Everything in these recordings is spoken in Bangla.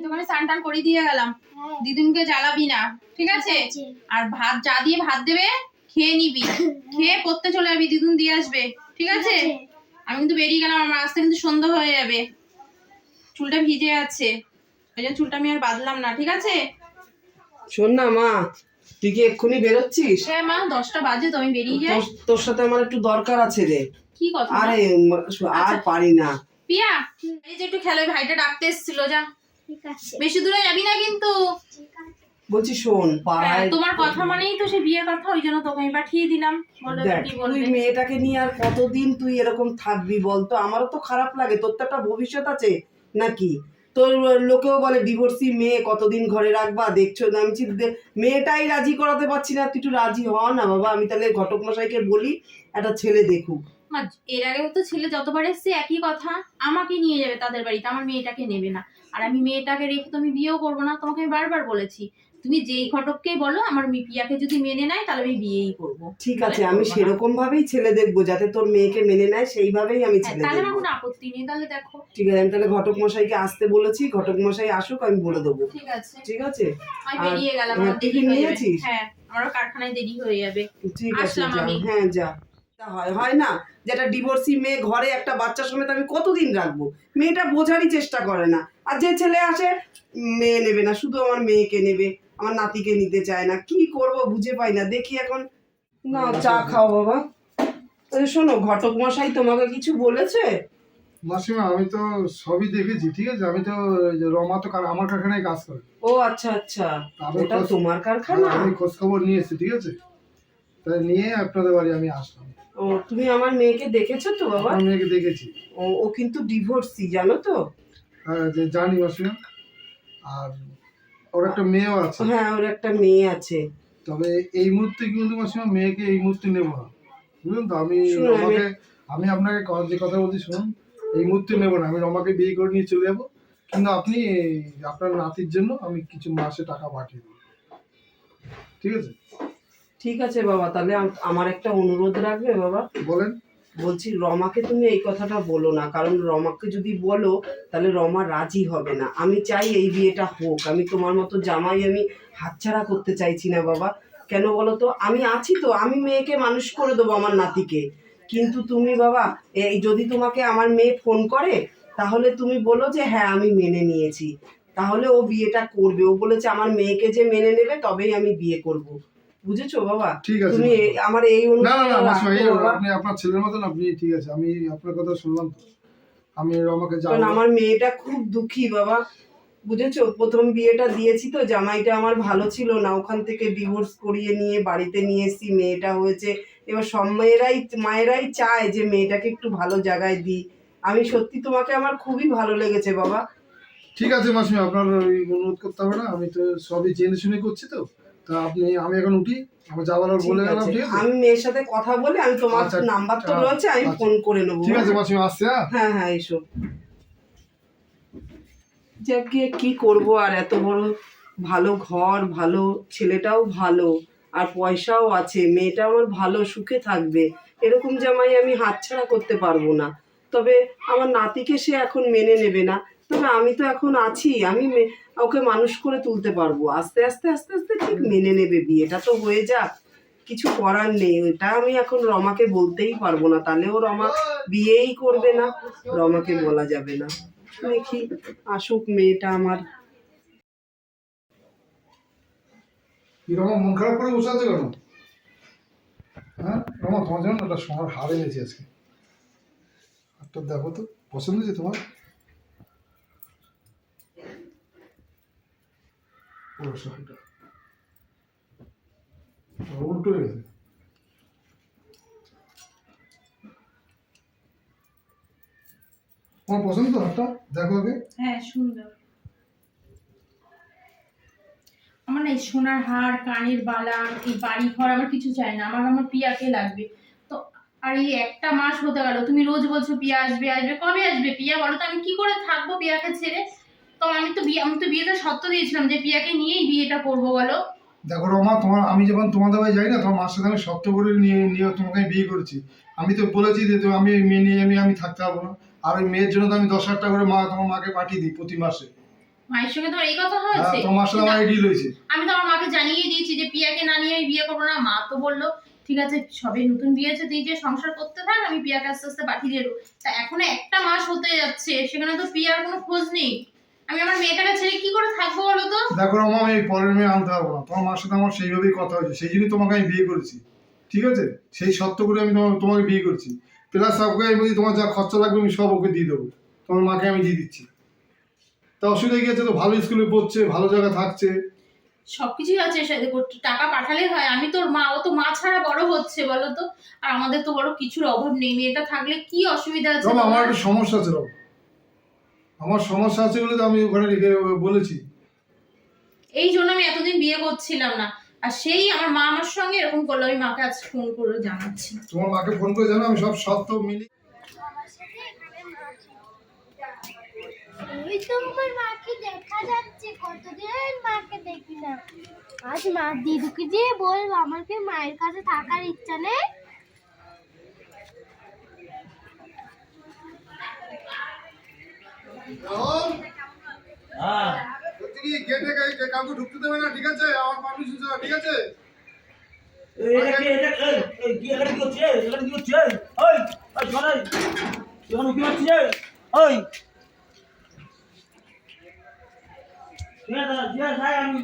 এই দোকানে স্নান টান করে দিয়ে গেলাম। হ্যাঁ। দিদুনকে জ্বালাবি না ঠিক আছে। আর ভাত যা দিয়ে ভাত দেবে খেয়ে নিবি। খেয়ে পড়তে চলে যাবি দিদুন দিয়ে আসবে। ঠিক আছে? আমি কিন্তু বেরিয়ে গেলাম আমার আসতে কিন্তু সন্ধ্যা হয়ে যাবে। চুলটা ভিজে আছে। ওই জন্য চুলটা আমি আর বাঁধলাম না ঠিক আছে? শোন না মা তুই কি এক্ষুনি বেরোচ্ছিস? সে মা দশটা বাজে তো আমি বেরিয়ে যাই। তোর- সাথে আমার একটু দরকার আছে রে। কি কথা আরে আর পারি না। পিয়া এই যে একটু খেলো ওই ভাইটা ডাকতে এসেছিল যা। বেশি দূরে যাবি না কিন্তু। বলছি শোন হ্যাঁ, পাড়ায় তোমার কথা মানেই তো সে বিয়ের কথা ওই জন্য তোকে আমি পাঠিয়ে দিলাম। বলো কি তুই মেয়েটাকে নিয়ে আর কতদিন তুই এরকম থাকবি বলতো আমারও তো খারাপ লাগে। তোর তো একটা ভবিষ্যৎ আছে নাকি? তোর লোকেও বলে ডিভোর্সি মেয়ে কতদিন ঘরে রাখবা? দেখছ না আমি চিন্তা মেয়েটাই রাজি করাতে পারছি না। তুই একটু রাজি হ না বাবা। আমি তাহলে ঘটক মশাইকে বলি একটা ছেলে দেখুক। এর আগেও তো ছেলে যতবার এসছে একই কথা আমাকে নিয়ে যাবে তাদের বাড়িতে আমার মেয়েটাকে নেবে না। আর আমি মেয়েটাকে রেখে তো আমি বিয়েও করব না তোমাকে আমি বারবার বলেছি। তুমি যেই ঘটককেই বলো আমার মি- পিয়াকে যদি মেনে নেয় তাহলে আমি বিয়েই করব। ঠিক আছে আমি সেরকম ভাবেই ছেলে দেখব যাতে তোর মেয়েকে মেনে নেয় সেইভাবেই আমি হ্যাঁ, ছেলে তাহলে আমার কোনো আপত্তি নেই তাহলে দেখো। ঠিক আছে আমি তাহলে ঘটক মশাইকে আসতে বলেছি ঘটক মশাই আসুক আমি বলে দেবো। ঠিক আছে। ঠিক আছে? আমি বেরিয়ে গেলাম টিফিন নিয়েছিস? হ্যাঁ আমারও কারখানায় দেরি হয়ে যাবে। ঠিক আছে আসলাম আমি। হ্যাঁ যা। হয় হয় না? যেটা ডিভোর্সি মেয়ে ঘরে একটা বাচ্চা সমেত আমি কতদিন রাখব? মেয়েটা বোঝারই চেষ্টা করে না। আর যে ছেলে আসে মেয়ে নেবে না শুধু আমার মেয়েকে নেবে আমার নাতিকে নিতে চায় না। কি করব বুঝে পাই না। দেখি এখন। না চা খাও বাবা। শোনো ঘটক মশাই তোমাকে কিছু বলেছে? মাসিমা আমি তো সবই দেখেছি ঠিক আছে? আমি তো রমা তো আমার কারখানায় কাজ করে। ও আচ্ছা আচ্ছা। ওটা তোমার কারখানা? আমি খোঁজ খবর নিয়েছি ঠিক আছে? তাই নিয়ে আপনাদের বাড়ি আমি আসলাম। ও তুমি আমার মেয়েকে দেখেছ তো বাবা? আমার মেয়েকে দেখেছি। ও ও কিন্তু ডিভোর্সি জানো তো? আর যে জানি মাসিমা আর ওর একটা মেয়েও আছে। হ্যাঁ ওর একটা মেয়ে আছে। তবে এই মুহূর্তে কিন্তু মাসিমা মেয়েকে এই মুহূর্তে নেব না। বুঝলেন তো? আমি আমি- রমাকে আমি আপনাকে যে কথা বলছি শুনুন। এই মুহূর্তে নেব না। আমি রমাকে বিয়ে করে নিয়ে চলে যাব। কিন্তু আপনি আপনার নাতির জন্য আমি কিছু মাসে টাকা পাঠিয়ে দেবো। ঠিক আছে? ঠিক আছে বাবা তাহলে আমার একটা অনুরোধ রাখবে বাবা। বলেন। বলছি রমাকে তুমি এই কথাটা বলো না কারণ রমাকে যদি বলো তাহলে রমা রাজি হবে না। আমি চাই এই বিয়েটা হোক। আমি তোমার মতো জামাই আমি হাতছাড়া করতে চাইছি না বাবা। কেন বলো তো? আমি আছি তো আমি মেয়েকে মানুষ করে দেবো আমার নাতিকে। কিন্তু তুমি বাবা এই যদি তোমাকে আমার মেয়ে ফোন করে তাহলে তুমি বলো যে হ্যাঁ আমি মেনে নিয়েছি। তাহলে ও বিয়েটা করবে। ও বলেছে আমার মেয়েকে যে মেনে নেবে তবেই আমি বিয়ে করব। বুঝেছ বাবা? ঠিক আছে তুমি আমার এই না না না। আপনি আপনার ছেলের মতন আপনি ঠিক আছে আমি আপনার কথা শুনলাম আমি রমাকে যাব আমার মেয়েটা খুব দুঃখী বাবা। বুঝেছ? প্রথম বিয়েটা দিয়েছি তো জামাইটা আমার ভালো ছিল না। ওখান থেকে ডিভোর্স করিয়ে নিয়ে বাড়িতে নিয়ে এসেছি মেয়েটা হয়েছে। এবার সব মেয়েরাই মায়েরাই চায় যে মেয়েটাকে একটু ভালো জায়গায় দিই। আমি সত্যি তোমাকে আমার খুবই ভালো লেগেছে বাবা। ঠিক আছে মাসিমা আপনার অনুরোধ করতে হবে না। আমি তো সবই জেনে শুনে করছি তো। তা আপনি আমি এখন উঠি আমার বলে গেলাম ঠিক আছে? আমি মেয়ের সাথে কথা বলে আমি তোমার আচ্ছা, নাম্বার তো আচ্ছা, রয়েছে আমি আচ্ছা। ফোন করে নেব ঠিক আছে মাসিমা আসছে হ্যাঁ? হ্যাঁ হ্যাঁ এসো। যাকে কি করব আর? এত বড় ভালো ঘর ভালো ছেলেটাও ভালো আর পয়সাও আছে মেয়েটা আমার ভালো সুখে থাকবে। এরকম জামাই আমি হাতছাড়া করতে পারব না। তবে আমার নাতিকে সে এখন মেনে নেবে না। তবে আমি তো এখন আছি, আমি ওকে মানুষ করে তুলতে পারব। আস্তে আস্তে আস্তে আস্তে ঠিক মেনে নেবে বিয়েটা তো হয়ে যাক, কিছু করার নেই। ওইটা আমি এখন রমাকে বলতেই পারব না। তাহলে ও রমা বিয়েই করবে না, রমাকে বলা যাবে না। দেখি, আসুক মেয়েটা আমার। মন খারাপ করে বসে আছে কেন? হ্যাঁ? রমা, তোমার জন্য একটা আজকে। দেখো তো, পছন্দ হয়েছে তোমার? ও উল্টো হয়ে গেছে। তোমার পছন্দ তো হারটা দেখো আগে। হ্যাঁ সুন্দর। আমার না এই সোনার হার, কানের বালা, এই বাড়ি ঘর আমার কিছু চাই না। আমার আমার পিয়াকে লাগবে। তো, আর এই একটা মাস হতে গেল। তুমি রোজ বলছো পিয়া আসবে আসবে। কবে আসবে পিয়া? বলো তো আমি কি করে থাকব পিয়াকে ছেড়ে? তো আমি তো বিয়ে আমি তো বিয়েতে সত্য দিয়েছিলাম যে পিয়াকে নিয়েই বিয়েটা করব বলো। দেখো রমা তোমার আমি যখন তোমাদের বাড়ি যাই না তোমার মার সাথে আমি শক্ত করে নিয়ে নিয়ে তোমাকে আমি বিয়ে করেছি। আমি তো বলেছি যে তো আমি মেয়ে নিয়ে আমি আমি থাকতে পারব না। আর ওই মেয়ের জন্য তো আমি দশ হাজার টাকা করে মা তোমার মাকে পাঠিয়ে দিই প্রতি মাসে। মায়ের সঙ্গে তোমার এই কথা হ্যাঁ হয়েছে? তোমার সাথে আমার ডিল হয়েছে আমি তো আমার মাকে জানিয়ে দিয়েছি যে পিয়াকে না নিয়ে আমি বিয়ে করব না। মা তো বলল ঠিক আছে সবে নতুন বিয়ে হয়েছে তুই যে সংসার করতে থাক আমি পিয়াকে আস্তে আস্তে পাঠিয়ে দেবো। তা এখনও একটা মাস হতে যাচ্ছে সেখানে তো পিয়ার কোনো খোঁজ নেই। আমি আমার মেয়েটাকে ছেড়ে কি করে থাকব বলো তো? দেখো রমা আমি এই পরের মেয়ে আনতে পারব না। তোমার মার সাথে আমার সেইভাবেই কথা হয়েছে। সেই জন্যই তোমাকে আমি বিয়ে করেছি। ঠিক আছে? সেই সত্য করে আমি তোমার তোমাকে বিয়ে করছি। প্লাস ওকে আমি বলি তোমার যা খরচা লাগবে আমি সব ওকে দিয়ে দেবো। তোমার মাকে আমি দিয়ে দিচ্ছি। তা অসুবিধা আছে? তো ভালো স্কুলে পড়ছে ভালো জায়গা থাকছে। সবকিছুই আছে টাকা পাঠালেই হয়। আমি তোর মা ও তো মা ছাড়া বড় হচ্ছে বলো তো? আর আমাদের তো বড় কিছুর অভাব নেই। মেয়েটা থাকলে কি অসুবিধা আছে আমার? একটা সমস্যা আছে আমার সমস্যা আছে বলে তো আমি ওখানে রেখে বলেছি। এই জন্য আমি এতদিন বিয়ে করছিলাম না। আর সেই আমার মা আমার সঙ্গে এরকম করল আমি মাকে আজ ফোন করে জানাচ্ছি। তোমার মাকে ফোন করে জানো আমি সব সত্য মিলি ওই তো আমার মাকে দেখা যাচ্ছে কতদিন মাকে দেখি না। আজ মা দিদুকে যে বলব আমার কি মায়ের কাছে থাকার ইচ্ছা নেই। হ্যাঁ। গেটে কাউকে ঢুকতে দেবে না ঠিক আছে? আমার পারমিশন ছাড়া ঠিক আছে? এটা কি এটা এই, এই, কি এখানে কি হচ্ছে? এখানে কি হচ্ছে? ওই ওই শোনাই এখানে কি হচ্ছে? ওই। ঠিক আছে, ঠিক আছে, স্যার, আমি-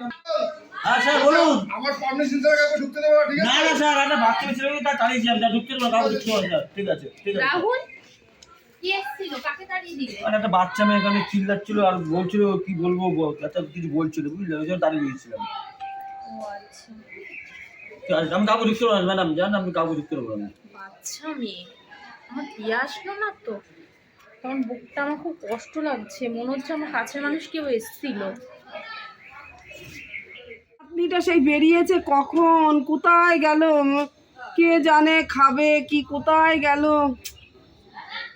হ্যাঁ স্যার বলুন। আমার পারমিশন ছাড়া কাউকে ঢুকতে দেবে না ঠিক আছে? না স্যার একটা বাচ্চা ছেলে তা তাড়িয়েছি আমি ঢুকতে দেবো কাউকে ঢুকতে হবে ঠিক আছে ঠিক আছে। রাহুল কি এসেছিল কাকে তাড়িয়ে দিলে মানে একটা বাচ্চা মেয়ে এখানে চিল্লাচ্ছিল আর বলছিল কি বলব এত কিছু বলছিল বুঝলে? ওই জন্য দাঁড়িয়ে দিয়েছিলাম। ও আচ্ছা। আমি কাউকে ঢুকতে পারব না ম্যাডাম জান আমি কাউকে ঢুকতে পারব না। বাচ্চা মেয়ে? আমার দিয়ে আসলো না তো। তখন বুকটা আমার খুব কষ্ট লাগছে। মনে হচ্ছে আমার কাছের মানুষ কেউ এসেছিল। আপনিটা সেই বেরিয়েছে কখন? কোথায় গেল? কে জানে খাবে কি কোথায় গেল?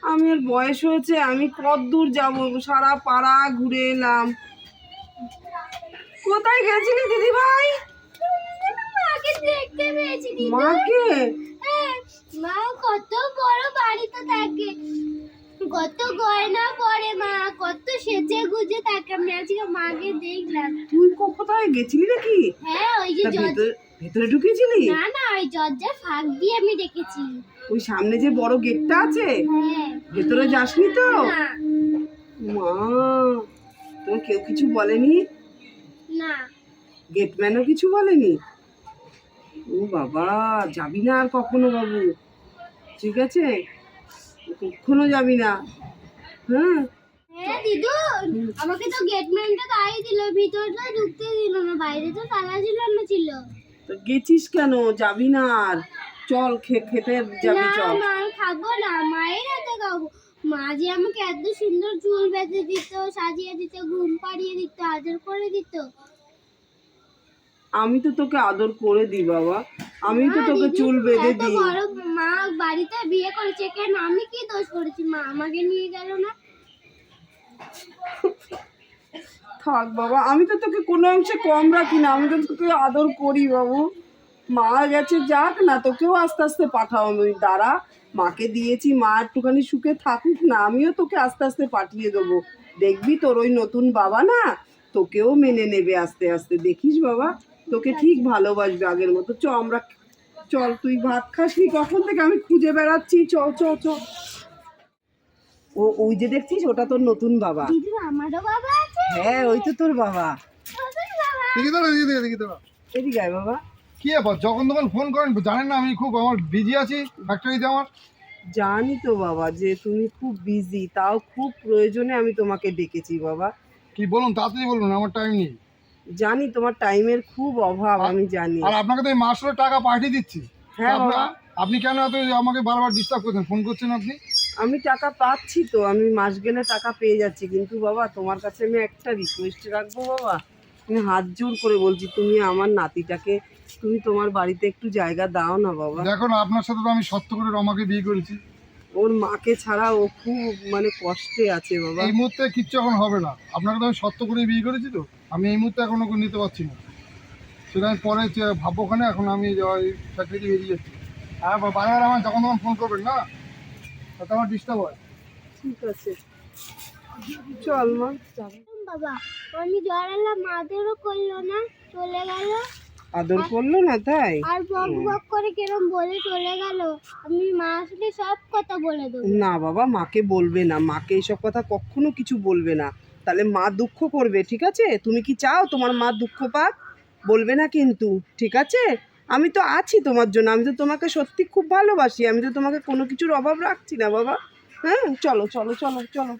আমি আর বয়স হয়েছে আমি কত দূর যাব? সারা পাড়া ঘুরে এলাম। কোথায় গেছিলি দিদি। ভাই মাকে? হ্যাঁ, মা কত বড় বাড়িতে থাকে। কত গয়না পরে মা কত সেজে গুজে থাকে আমি আজকে মাকে দেখলাম। তুই কোথায় গেছিলি নাকি? হ্যাঁ ওই যে তা ভেতরে ঢুকেছিলি? না না ওই দরজার ফাঁক দিয়ে আমি দেখেছি ওই সামনে যে বড় গেটটা আছে? হ্যাঁ। ভেতরে যাসনি তো? মা তোর কেউ কিছু বলেনি? না। গেটম্যানও কিছু বলেনি? ও বাবা যাবি না আর কখনো বাবু। ঠিক আছে? কখনো যাবি না। হ্যাঁ দিদু আমাকে তো গেটম্যানটা তাই দিল ভিতরটা ঢুকতে দিল না বাইরে তো তালা ছিল না ছিল। তো গেছিস কেন? যাবি না আর। চল খেতে যাবি না চল। মা আমি খাব না মায়ের হাতে খাব। মা যে আমাকে এত সুন্দর চুল বেঁধে দিত সাজিয়ে দিত ঘুম পাড়িয়ে দিত আদর করে দিত আমি তো তোকে আদর করে দিই বাবা। আমি তো তোকে চুল বেঁধে দিই। মা বাড়িতে বিয়ে করেছে কেন আমি কি দোষ করেছি? মা আমাকে নিয়ে গেল না। থাক বাবা আমি তো তোকে কোনো অংশে কম রাখি না। আমি তো তোকে আদর করি বাবু। মা গেছে যাক না তোকেও আস্তে আস্তে পাঠাও আমি দাঁড়া মাকে দিয়েছি মা একটুখানি সুখে থাকুক না আমিও তোকে আস্তে আস্তে পাঠিয়ে দেবো। দেখবি তোর ওই নতুন বাবা না তোকেও মেনে নেবে আস্তে আস্তে। দেখিস বাবা। তোকে ঠিক ভালোবাসবে আগের মতো। চ আমরা চল তুই ভাত খাসনি কখন থেকে আমি খুঁজে বেড়াচ্ছি? চ চ চ। ও ওই যে দেখছিস ওটা তোর নতুন বাবা। আমারও বাবা আছে। হ্যাঁ ওই তো তোর বাবা। দেখি দাঁড়া দেখি দেখি দেখি দাঁড়া এদিকে আয় বাবা। কি ব্যাপার? যখন তখন ফোন করেন জানেন না আমি খুব আমার বিজি আছি ফ্যাক্টরিতে আমার। জানি তো বাবা যে তুমি খুব বিজি তাও খুব প্রয়োজনে আমি তোমাকে ডেকেছি বাবা। কি বলুন তাড়াতাড়ি বলুন আমার টাইম নেই। জানি তোমার টাইমের খুব অভাব আমি জানি। আর আপনাকে তো এই মাসের টাকা পাঠিয়ে দিচ্ছি। হ্যাঁ আপনা- বাবা। আপনি কেন এত আমাকে বারবার ডিস্টার্ব করছেন? ফোন করছেন আপনি? আমি টাকা পাচ্ছি তো আমি মাস গেলে টাকা পেয়ে যাচ্ছি। কিন্তু বাবা তোমার কাছে আমি একটা রিকোয়েস্ট রাখব বাবা? আমি হাত জোর করে বলছি তুমি আমার নাতিটাকে তুমি তোমার বাড়িতে একটু জায়গা দাও না বাবা। দেখো না আপনার সাথে তো আমি সত্য করে রমাকে বিয়ে করেছি। ওর মাকে ছাড়া ও খুব মানে কষ্টে আছে বাবা। এই মুহূর্তে কিচ্ছু এখন হবে না। আপনাকে তো আমি সত্য করে বিয়ে করেছি তো। আমি এই মুহূর্তে এখন ওকে নিতে পারছি না। সেটা আমি পরে ভাববো ওখানে এখন আমি ওই ফ্যাক্টরি বেরিয়ে যাচ্ছি। হ্যাঁ বারবার আমার যখন তখন ফোন করবেন না? তাতে আমার ডিস্টার্ব হয়। ঠিক আছে। চল মা। চল বাবা আমি জড়ালাম মাদেরও করল না চলে গেল। আদর করল না তাই? আর বক বক করে কিরম বলে চলে গেল? আমি মা আসলে সব কথা বলে দেবো। না বাবা মাকে বলবে না। মাকে এইসব কথা কখনো কিছু বলবে না। তাহলে মা দুঃখ করবে ঠিক আছে? তুমি কি চাও তোমার মা দুঃখ পাক? বলবে না কিন্তু ঠিক আছে? আমি তো আছি তোমার জন্য। আমি তো তোমাকে সত্যি খুব ভালোবাসি। আমি তো তোমাকে কোনো কিছুর অভাব রাখছি না বাবা। হ্যাঁ? চলো চলো চলো চলো।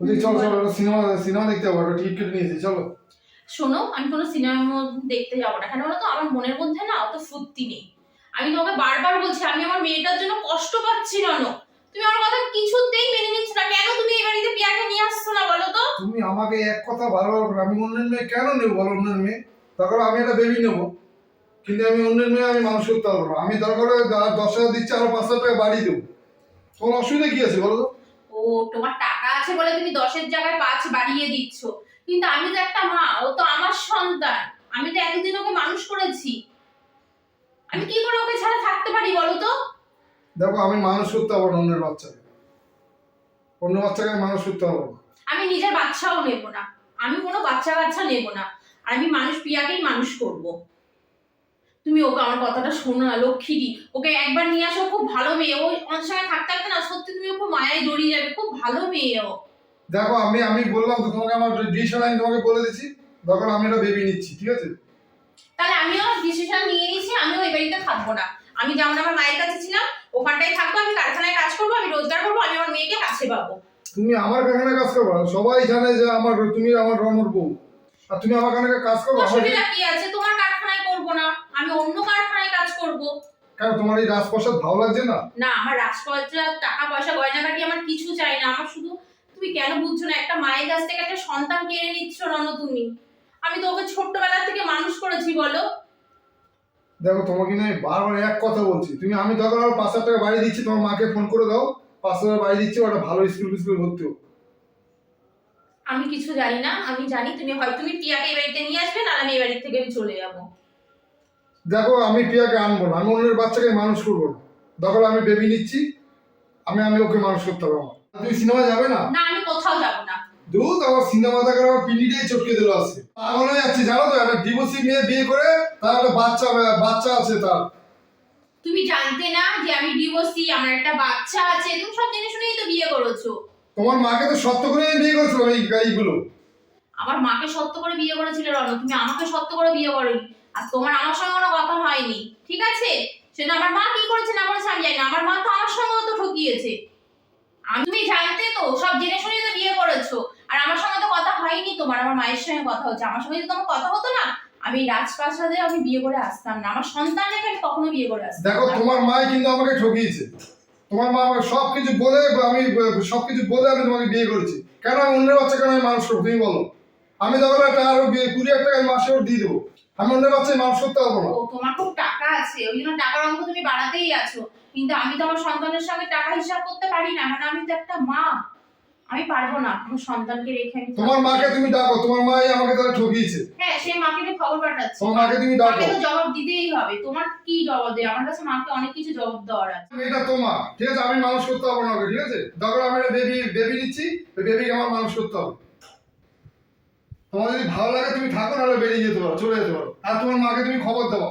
চল চল সিনেমা সিনেমা দেখতে একটা টিকিট কেটে নিয়েছি চলো। শোনো আমি কোনো সিনেমা দেখতে যাব না। কেন বলো তো? আমার মনের মধ্যে না অত ফুর্তি নেই। আমি তোমাকে বারবার বলছি আমি আমার মেয়েটার জন্য কষ্ট পাচ্ছি রনো তুমি আমার কথা কিছুতেই মেনে নিচ্ছ না। কেন তুমি এই বাড়িতে পিয়াকে নিয়ে আসছো না বলো তো? তুমি আমাকে এক কথা বারবার করো আমি অন্যের মেয়ে কেন নেব বলো? অন্যের মেয়ে? দরকার আমি একটা বেবি নেব। কিন্তু আমি অন্যের মেয়ে আমি মানুষ করতে পারব না। আমি দরকার হলে দশ হাজার দিচ্ছি আরও পাঁচ হাজার টাকা বাড়ি দেবো। তোমার অসুবিধা কি আছে বলো তো? ও তোমার টাকা আছে বলে তুমি দশের জায়গায় পাঁচ বাড়িয়ে দিচ্ছ। কিন্তু আমি তো একটা মা ও তো আমার সন্তান। আমি তো এতদিন ওকে মানুষ করেছি। আমি কি করে ওকে ছাড়া থাকতে পারি বলো তো? দেখো আমি মানুষ করতে পারব না অন্যের বাচ্চাকে। অন্য বাচ্চাকে আমি মানুষ করতে পারব না। আমি নিজের বাচ্চাও নেব না। আমি কোনো বাচ্চা বাচ্চা নেব না। আর আমি মানুষ পিয়াকেই মানুষ করব। তুমি ওকে আমার কথাটা শোনো না লক্ষ্মীটি ওকে একবার নিয়ে আসো খুব ভালো মেয়ে। ও অনেক সময় থাকতে থাকতে না সত্যি তুমি খুব মায়ায় জড়িয়ে যাবে। খুব ভালো মেয়ে ও। দেখো আমি আমি বললাম তো তোমাকে আমার ডিসিশন আমি তোমাকে বলে দিচ্ছি। হলে আমি একটা বেবি নিচ্ছি ঠিক আছে? তাহলে আমিও ডিসিশন নিয়ে নিয়েছি আমিও এই বাড়িতে থাকব না। আমি যেমন আমার মায়ের কাছে ছিলাম ওখানটায় থাকব আমি কারখানায় কাজ করব আমি রোজগার করব আমি আমার মেয়েকে কাছে পাবো। তুমি আমার কারখানে কাজ করব? সবাই জানে যে আমার তুমি আমার রনর বউ। আর তুমি আমার কারখানে কাজ করব? আমার অসুবিধা কি আছে? তোমার কারখানায় করব না। আমি অন্য কারখানায় কাজ করব। কেন তোমার এই রাজপ্রসাদ ভালো লাগছে না? না আমার রাজপয়সা টাকা পয়সা গয়নাগাটি আমার কিছু চাই না। আমার শুধু তুমি কেন বুঝছ না? একটা মায়ের কাছ থেকে একটা সন্তান কেড়ে নিচ্ছ রণ তুমি? আমি তো ওকে ছোট্টবেলা থেকে মানুষ করেছি বলো। দেখো তোমাকে নিয়ে আমি বারবার এক কথা বলছি। তুমি আমি দরকার হলে পাঁচ হাজার টাকা বাড়ি দিচ্ছি তোমার মাকে ফোন করে দাও। পাঁচ হাজার বাড়ি দিচ্ছি ওটা ভালো স্কুল স্কুল ভর্তি হোক। আমি কিছু জানি না। আমি জানি তুমি হয় তুমি টিয়াকে এই বাড়িতে নিয়ে আসবে না আমি এই বাড়ি থেকে চলে যাব। দেখো আমি প্রিয়াকে আনব না। আমি অন্যের বাচ্চাকে মানুষ করব না। দরকার আমি বেবি নিচ্ছি। আমি আমি ওকে মানুষ করতে পারব না। তুমি সিনেমা যাবে না? না আমি কোথাও যাব না। দুধ আমার সিনেমা দেখার আমার পিন্ডিটাই চটকে দিল আছে পাগল হয়ে যাচ্ছে জানো তো একটা ডিভোর্সি মেয়ে বিয়ে করে তার একটা বাচ্চা বাচ্চা আছে তার। তুমি জানতে না যে আমি ডিভোর্সি আমার একটা বাচ্চা আছে তুমি সব জেনে শুনেই তো বিয়ে করেছ। তোমার মাকে তো সত্য করে বিয়ে করেছিলাম এই এইগুলো আমার মাকে সত্য করে বিয়ে করেছিলে রণ তুমি আমাকে সত্য করে বিয়ে করোনি। আর তোমার আমার সঙ্গে কোনো কথা হয়নি ঠিক আছে? সেটা আমার মা কি করেছে না করেছে আমি জানি না আমার মা তো আমার সঙ্গেও তো ঠকিয়েছে। আমি জানতে তো সব জেনে শুনে তো বিয়ে করেছ। আর আমার সঙ্গে তো কথা হয়নি তোমার আমার মায়ের সঙ্গে কথা হচ্ছে। আমার সঙ্গে যদি তোমার কথা হতো না আমি রাজপ্রাসাদে আমি বিয়ে করে আসতাম না। আমার সন্তান রেখে আমি কখনো বিয়ে করে আসতাম দেখো তোমার মা কিন্তু আমাকে ঠকিয়েছে। তোমার মা আমাকে সব কিছু বলে আমি সব কিছু বলে আমি তোমাকে বিয়ে করেছি। কেন আমি অন্যের বাচ্চা কেন আমি মানুষ তুমি বলো। আমি তখন একটা আরও বিয়ে কুড়ি হাজার টাকা মাসে ওর দিয়ে দেবো। আমি অন্যের বাচ্চায় মানুষ করতে পারব না। তোমার খুব টাকা আছে। ওই জন্য টাকার অঙ্ক তুমি বাড়াতেই আছো। কিন্তু আমি তো আমার সন্তানের সঙ্গে টাকা হিসাব করতে পারি না মানে আমি তো একটা মা। আমি পারব না আমার সন্তানকে রেখে আমি তোমার মাকে তুমি ডাকো তোমার মাই আমাকে তারা ঠকিয়েছে। হ্যাঁ সেই মাকে আমি খবর পাঠাচ্ছি। তোমার মাকে তুমি ডাকো। তো জবাব দিতেই হবে। তোমার কি জবাব দেয়? আমার কাছে মাকে অনেক কিছু জবাব দেওয়ার আছে। এটা তোমার ঠিক আছে? আমি মানুষ করতে পারব না ঠিক আছে? দরকার আমি একটা বেবি বেবি নিচ্ছি বেবিকে আমার মানুষ করতে হবে। তোমার যদি ভালো লাগে তুমি থাকো নাহলে বেরিয়ে যেতে পারো চলে যেতে পারো। আর তোমার মাকে তুমি খবর দেবো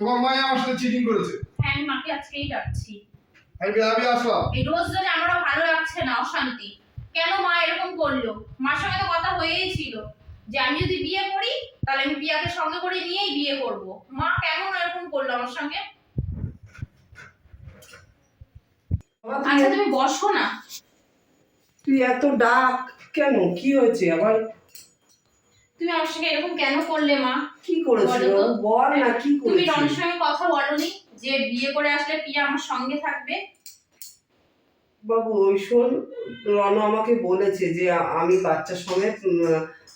তোমার মাই আমার সাথে চিটিং করেছে। হ্যাঁ আমি মাকে আজকেই ডাকছি। আমি আমি আসলাম। এই রোজ রোজ আমারও ভালো লাগছে না অশান্তি। কেন মা এরকম করল? মার সঙ্গে তো কথা হয়েই ছিল। যে আমি যদি বিয়ে করি তাহলে আমি বিয়াকে সঙ্গে করে নিয়েই বিয়ে করব। মা কেমন এরকম করল আমার সঙ্গে? আচ্ছা তুমি বসো না। তুই এত ডাক কেন? কি হয়েছে আবার? তুমি আমার সঙ্গে এরকম কেন করলে মা? কি করেছিল? বলো না কি তুমি রনের সঙ্গে কথা বলনি? যে বিয়ে করে আসলে পিয়া আমার সঙ্গে থাকবে। বাবু ওই শোন রণ আমাকে বলেছে যে আমি বাচ্চার সমেত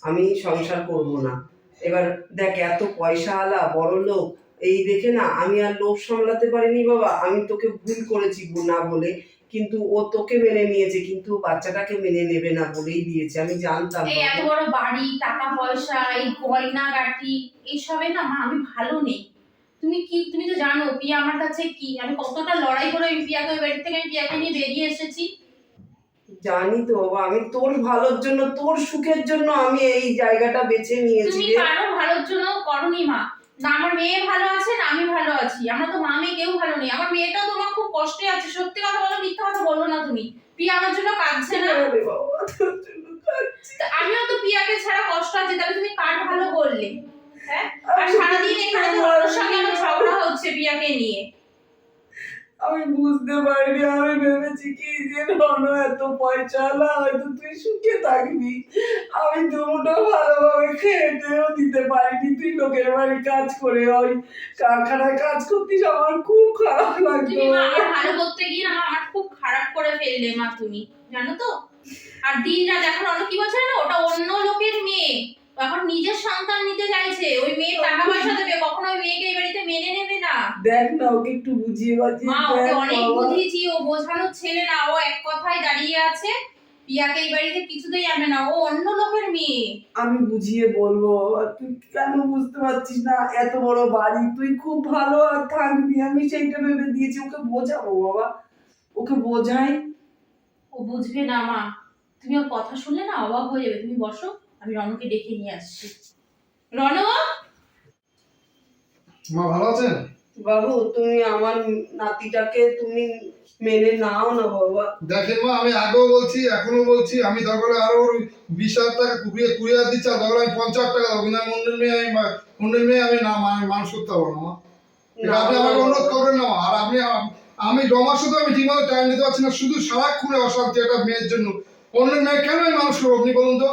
আমি সংসার করব না। এবার দেখ এত পয়সা আলা বড় লোক এই দেখে না আমি আর লোভ সামলাতে পারিনি বাবা। আমি তোকে ভুল করেছি না বলে। কিন্তু ও তোকে মেনে নিয়েছে কিন্তু বাচ্চাটাকে মেনে নেবে না বলেই দিয়েছে। আমি জানতাম এই এত বড় বাড়ি টাকা পয়সা এই গয়না গাটি এইসবে না মা আমি ভালো নেই। তুমি কি তুমি তো জানো পিয়া আমার কাছে কি? আমি কতটা লড়াই করে ওই পিয়াকে ওই বাড়ি থেকে আমি পিয়াকে নিয়ে বেরিয়ে এসেছি। জানি তো বাবা আমি তোর ভালোর জন্য তোর সুখের জন্য আমি এই জায়গাটা বেছে নিয়েছি তুমি। কারও ভালোর জন্য করনি মা। না আমার মেয়ে ভালো আছে না আমি ভালো আছি। আমরা তো মা মেয়ে কেউ ভালো নেই। আমার মেয়েটাও তোমার খুব কষ্টে আছে সত্যি কথা বলো মিথ্যা কথা বলো না তুমি। পিয়া আমার জন্য কাঁদছে না? আমিও তো পিয়াকে ছাড়া কষ্ট আছে তাহলে তুমি কার ভালো বললে? হ্যাঁ? আর সারাদিন এখানে তো ওর সঙ্গে আমার ঝগড়া হচ্ছে পিয়াকে নিয়ে। আমি বুঝতে পারিনি আমি ভেবেছি কি যে রণ এত পয়সাওয়ালা হয়তো তুই সুখে থাকবি। আমি দুটো ভালোভাবে খেতেও দিতে পারিনি তুই লোকের বাড়ি কাজ করে ওই কারখানায় কাজ করতিস আমার খুব খারাপ লাগতো। আমার ভালো করতে গিয়ে না আমার খুব খারাপ করে ফেললে মা তুমি জানো তো? আর দিন রাত এখন অনেক কি বলছে না ওটা অন্য লোকের মেয়ে। এখন নিজের সন্তান নিতে চাইছে ওই মেয়ে টাকা পয়সা দেবে কখনো ওই মেয়েকে এই বাড়িতে মেনে নেবে না। দেখ না ওকে একটু বুঝিয়ে বাজিয়ে মা ওকে অনেক বুঝিয়েছি ও বোঝানোর ছেলে না ও এক কথায় দাঁড়িয়ে আছে পিয়াকে এই বাড়িতে কিছুতেই যাবে না ও অন্য লোকের মেয়ে। আমি বুঝিয়ে বলব তুই কেন বুঝতে পারছিস না এত বড় বাড়ি তুই খুব ভালো থাকবি আমি সেইটা ভেবে দিয়েছি ওকে বোঝাবো বাবা। ওকে বোঝাই। ও বুঝবে না মা। তুমি ওর কথা শুনলে না অবাক হয়ে যাবে তুমি বসো। আমি রনকে ডেকে নিয়ে আসছি। রন মা ভালো আছেন? বাবু তুমি আমার নাতিটাকে তুমি মেনে নাও না বাবা। দেখেন মা আমি আগেও বলছি এখনও বলছি আমি দরকার আরও ওর বিশ হাজার টাকা কুড়িয়ে কুড়ি হাজার দিচ্ছি আর দরকার আমি পঞ্চাশ টাকা দেবো। কিন্তু আমি অন্যের মেয়ে আমি মা- অন্যের মেয়ে আমি না মানে মানুষ করতে পারব না মা। এটা আপনি আমাকে অনুরোধ করবেন না আর আপনি আমি জমা শুধু আমি ঠিকমতো টাইম দিতে পারছি না শুধু সারাক্ষণে অশান্তি একটা মেয়ের জন্য। অন্য মেয়ে কেন আমি মানুষ করব আপনি বলুন তো?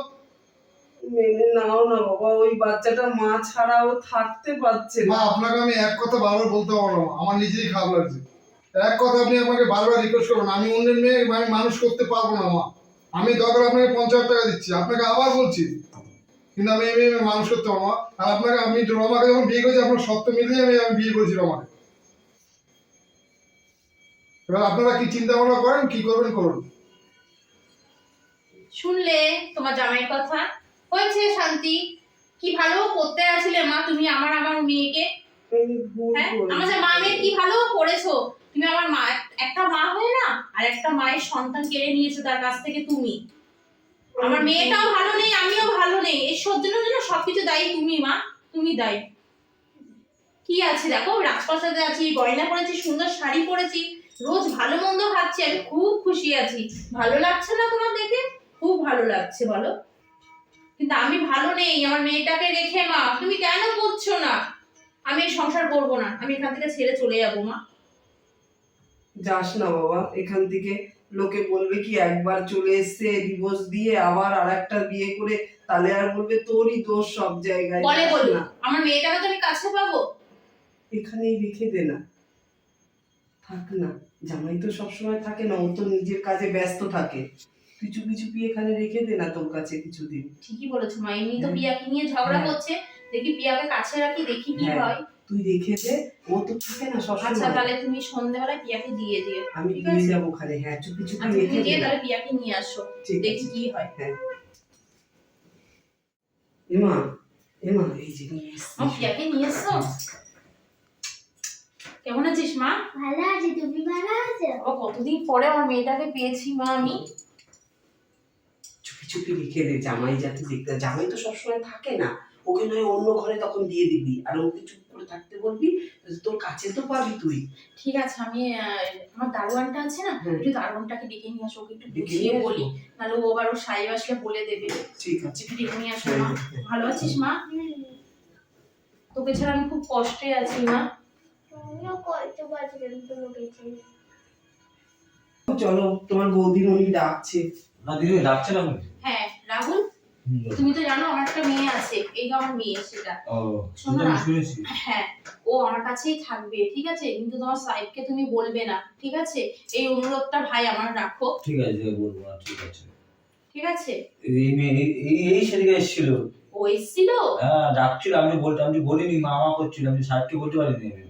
মেনে নাও না বাবা ওই বাচ্চাটা মা ছাড়াও থাকতে পারছে মা না আপনাকে আমি এক কথা বারবার বলতে পারব না আমার নিজেই খারাপ লাগছে। এক কথা আপনি আমাকে বারবার রিকোয়েস্ট করবেন আমি অন্যের মেয়ে আমি মানুষ করতে পারব না মা। আমি দরকার আপনাকে পঞ্চাশ টাকা দিচ্ছি আপনাকে আবার বলছি। কিন্তু আমি এই মেয়ে মানুষ করতে পারব না আর আপনাকে আমি রমাকে যখন বিয়ে করেছি আপনার সত্য মিলিয়ে আমি আমি বিয়ে করেছি রমাকে। এবার আপনারা কি চিন্তা ভাবনা করেন কি করবেন করুন। শুনলে তোমার জামাই কথা? হয়েছে শান্তি? কি ভালো করতে আসলে মা তুমি আমার আমার মেয়েকে? হ্যাঁ আমার মা মেয়ে কি ভালো করেছ? তুমি আমার মা একটা মা হয়ে না আর একটা মায়ের সন্তান কেড়ে নিয়েছো তার কাছ থেকে তুমি। আমার মেয়েটাও ভালো নেই আমিও ভালো নেই। এর সব জন্য জন্য সবকিছু দায়ী তুমি মা। তুমি দায়ী। কি আছে দেখো? রাজপ্রাসাদে আছি গয়না পরেছি সুন্দর শাড়ি পরেছি রোজ ভালো মন্দ খাচ্ছি আমি খুব খুশি আছি। ভালো লাগছে না তোমার দেখে? খুব ভালো লাগছে বলো। কিন্তু আমি ভালো নেই আমার মেয়েটাকে রেখে মা তুমি কেন করছ না? আমি সংসার করব না আমি এখান থেকে ছেড়ে চলে যাব মা। যাস না বাবা এখান থেকে লোকে বলবে কি একবার চলে এসছে ডিভোর্স দিয়ে আবার আর একটা বিয়ে করে তাহলে আর বলবে তোরই দোষ সব জায়গায় বলে বলুক না। আমার মেয়েটাকে তো আমি কাছে পাবো। এখানেই রেখে দে না। থাক না জামাই তো সবসময় থাকে না ও তো নিজের কাজে ব্যস্ত থাকে। তুই চুপি চুপি এখানে রেখে দে না তোর কাছে কিছুদিন। ঠিকই বলেছ মা। এমনি তো হ্যাঁ। পিয়াকে নিয়ে ঝগড়া হ্যাঁ। করছে। দেখি পিয়াকে কাছে রাখি দেখি কি হ্যাঁ। হয়। তুই রেখে দে ও তো থাকে না আচ্ছা তাহলে তুমি সন্ধ্যাবেলায় পিয়াকে দিয়ে দিও আমি আছে। যাব ওখানে হ্যাঁ চুপি চুপি আচ্ছা রেখে দিয়ে তাহলে পিয়াকে নিয়ে আসো দেখি কি হয়। হ্যাঁ। এমা এমা এই যে নিয়ে এসছি। মা পিয়াকে নিয়ে এসছো কেমন আছিস মা? ভালো আছি তুমি ভালো আছো? বাবা কতদিন পরে আমার মেয়েটাকে পেয়েছি মা আমি। চুপি চুপি রেখে দে জামাই যাতে দেখতে জামাই তো সবসময় থাকে না। ওকে নয় অন্য ঘরে তখন দিয়ে দিবি। আর ওকে চুপ করে থাকতে বলবি তোর কাছে তো পাবি তুই। ঠিক আছে আমি আমার দারোয়ানটা আছে না। একটু দারোয়ানটাকে ডেকে নিয়ে আসো ওকে একটু বুঝিয়ে বলি। আসব? নাহলে ও আবার ও সাহেব আসলে বলে দেবে। ঠিক আছে। একটু ডেকে নিয়ে আসো হ্যাঁ, মা। হ্যাঁ। ভালো আছিস মা? তোকে ছাড়া আমি খুব কষ্টে আছি মা। চলো তোমার বৌদিমণি ডাকছে। না দিদি ডাকছে না হ্যাঁ রাহুল তুমি তো জানো আমার একটা মেয়ে আছে এই যে আমার মেয়ে সেটা। শোনো না। হ্যাঁ ও আমার কাছেই থাকবে ঠিক আছে? কিন্তু তোমার সাহেবকে তুমি বলবে না ঠিক আছে? এই অনুরোধটা ভাই আমার রাখো। ঠিক আছে বলব না ঠিক আছে। ঠিক আছে? এই এই- সেদিকে এসেছিল। ও এসেছিল? হ্যাঁ ডাকছিল আমি বলতে আমি বলিনি মা মা করছিল আমি সাহেবকে বলতে পারিনি আমি।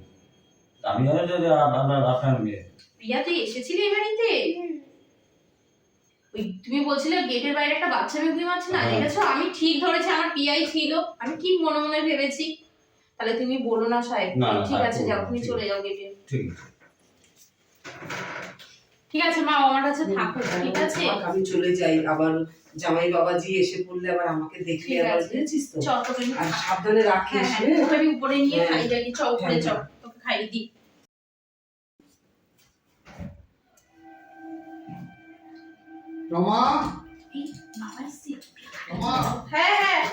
আমি জানি যে আপ- আপনার মেয়ে। প্রিয়া তুই এসেছিলি এই বাড়িতে? ওই তুমি বলছিলে গেটের বাইরে একটা বাচ্চা বেগুনি আছে না হ্যাঁ। দেখেছ? আমি ঠিক ধরেছি আমার পিয়াই ছিল। আমি কি মনে মনে ভেবেছি? তাহলে তুমি বলো না সাহেব। ঠিক আছে যাও তুমি চলে যাও গেটে ঠিক আছে। ঠিক আছে মা আমার কাছে থাকো ঠিক আছে? আমি চলে যাই। আবার জামাই বাবাজি এসে পড়লে আবার আমাকে দেখে আবার বুঝেছিস তো? চ তোকে আমি আর সাবধানে রাখিস হ্যাঁ হ্যাঁ আমি উপরে নিয়ে হ্যাঁ। খাই যাই চ উপরে চ হ্যাঁ, তোকে খাই দি রমা? এই, বাবা এসছে। রমা? হ্যাঁ হ্যাঁ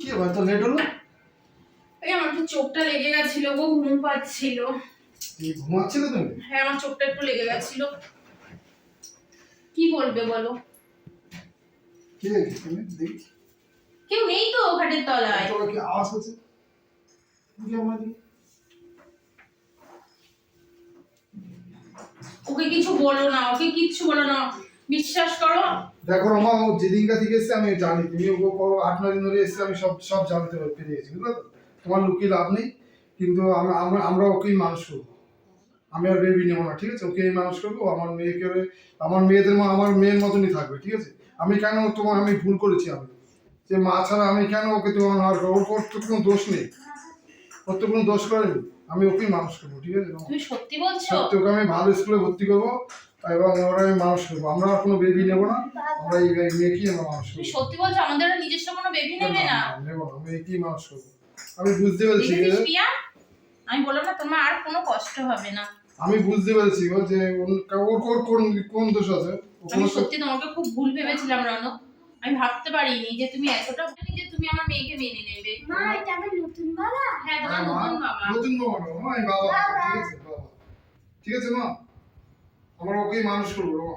কি ভাই তো লেট হলো? এই আমার একটু চোখটা লেগে গেছিল গো ঘুম পাচ্ছিল। এই ঘুমাচ্ছিলে তুমি? হ্যাঁ আমার চোখটা একটু লেগে গেছিল। কি বলবে বলো? কি দেখি। কেউ নেই তো ঘাটের তলায়। কি আওয়াজ হচ্ছে? আমার দিকে। ওকে কিছু বলো না, ওকে কিচ্ছু বলো না, বিশ্বাস করো। দেখো রমা, ও যেদিনকা থেকে এসছে, আমি জানি। তুমি ও আট, নয় দিন ধরে এসছে, আমি সব সব জানতে পারি বুঝলো তো? তোমার লুকিয়ে লাভ নেই, কিন্তু আমরা আমরা ওকেই মানুষ করব। আমি আর বেবি নেব না, ঠিক আছে? ওকেই মানুষ করব আমার মেয়েকে, আমার মেয়েদের মা, আমার মেয়ের মতনই থাকবে, ঠিক আছে? আমি কেন তোমার, আমি ভুল করেছি আমি? যে মা ছাড়া আমি কেন ওকে তোমার আর ওর তো কোনো দোষ নেই? ওর তো কোনো দোষ করেনি? আমি ওকেই মানুষ করব ঠিক আছে? তুমি সত্যি বলছো? সত্যি ওকে আমি ভালো স্কুলে ভর্তি করব এবং ওরা আমি মানুষ করব। আমরা কোনো বেবি নেব না আমরা এই মেয়েকেই আমরা মানুষ তুমি করব সত্যি বলছো আমাদের নিজস্ব কোনো বেবি নেবে না? নেব না আমি একেই মানুষ করব। আমি বুঝতে পেরেছি আমি বললাম না তোমার আর কোনো কষ্ট হবে না। আমি বুঝতে পেরেছি ও যে ওর- ওর কোন কোন দোষ আছে? আমি সত্যি তোমাকে খুব ভুল ভেবেছিলাম রনক। আমি ভাবতে পারিনি যে তুমি এতটা তুমি আমার মেয়েকে মেনে নেবে। মা এটা আমার নতুন বাবা। হ্যাঁ তোমার নতুন বাবা। নতুন বাবা না, মা, এই বাবা ঠিক আছে বাবা। ঠিক আছে মা। আমরা ওকেই মানুষ করব মা।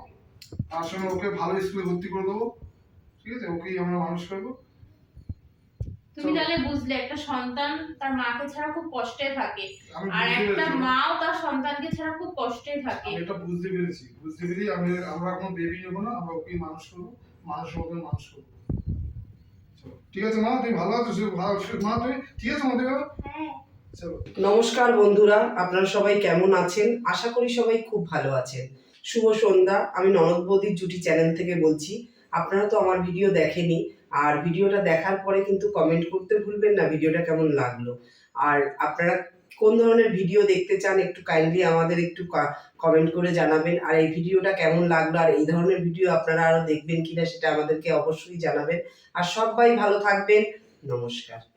তার সঙ্গে ওকে ভালো স্কুলে ভর্তি করে দেবো। ঠিক আছে ওকেই আমরা মানুষ করব। তুমি তাহলে বুঝলে একটা সন্তান তার মাকে ছাড়া খুব কষ্টে থাকে। আর একটা মা। মাও তার সন্তানকে ছাড়া খুব কষ্টে থাকে। এটা বুঝতে পেরেছি বুঝতে পেরেছি। আমি আমরা কোনো বেবি নেব না আমরা ওকেই মানুষ করব মানুষ মতন মানুষ করব। ঠিক আছে মা তুমি ভালো আছো? ভালো মা তুমি ঠিক আছে মা তুমি হ্যাঁ। নমস্কার বন্ধুরা আপনারা সবাই কেমন আছেন? আশা করি সবাই খুব ভালো আছেন। শুভ সন্ধ্যা আমি ননদ বৌদির জুটি চ্যানেল থেকে বলছি। আপনারা তো আমার ভিডিও দেখেনি আর ভিডিওটা দেখার পরে কিন্তু কমেন্ট করতে ভুলবেন না ভিডিওটা কেমন লাগল। আর আপনারা কোন ধরনের ভিডিও দেখতে চান, একটু কাইন্ডলি আমাদের একটু কমেন্ট করে জানাবেন। আর এই ভিডিওটা কেমন লাগল, আর এই ধরনের ভিডিও আপনারা আরও দেখবেন কিনা সেটা আমাদেরকে অবশ্যই জানাবেন। আর সবাই ভালো থাকবেন। নমস্কার।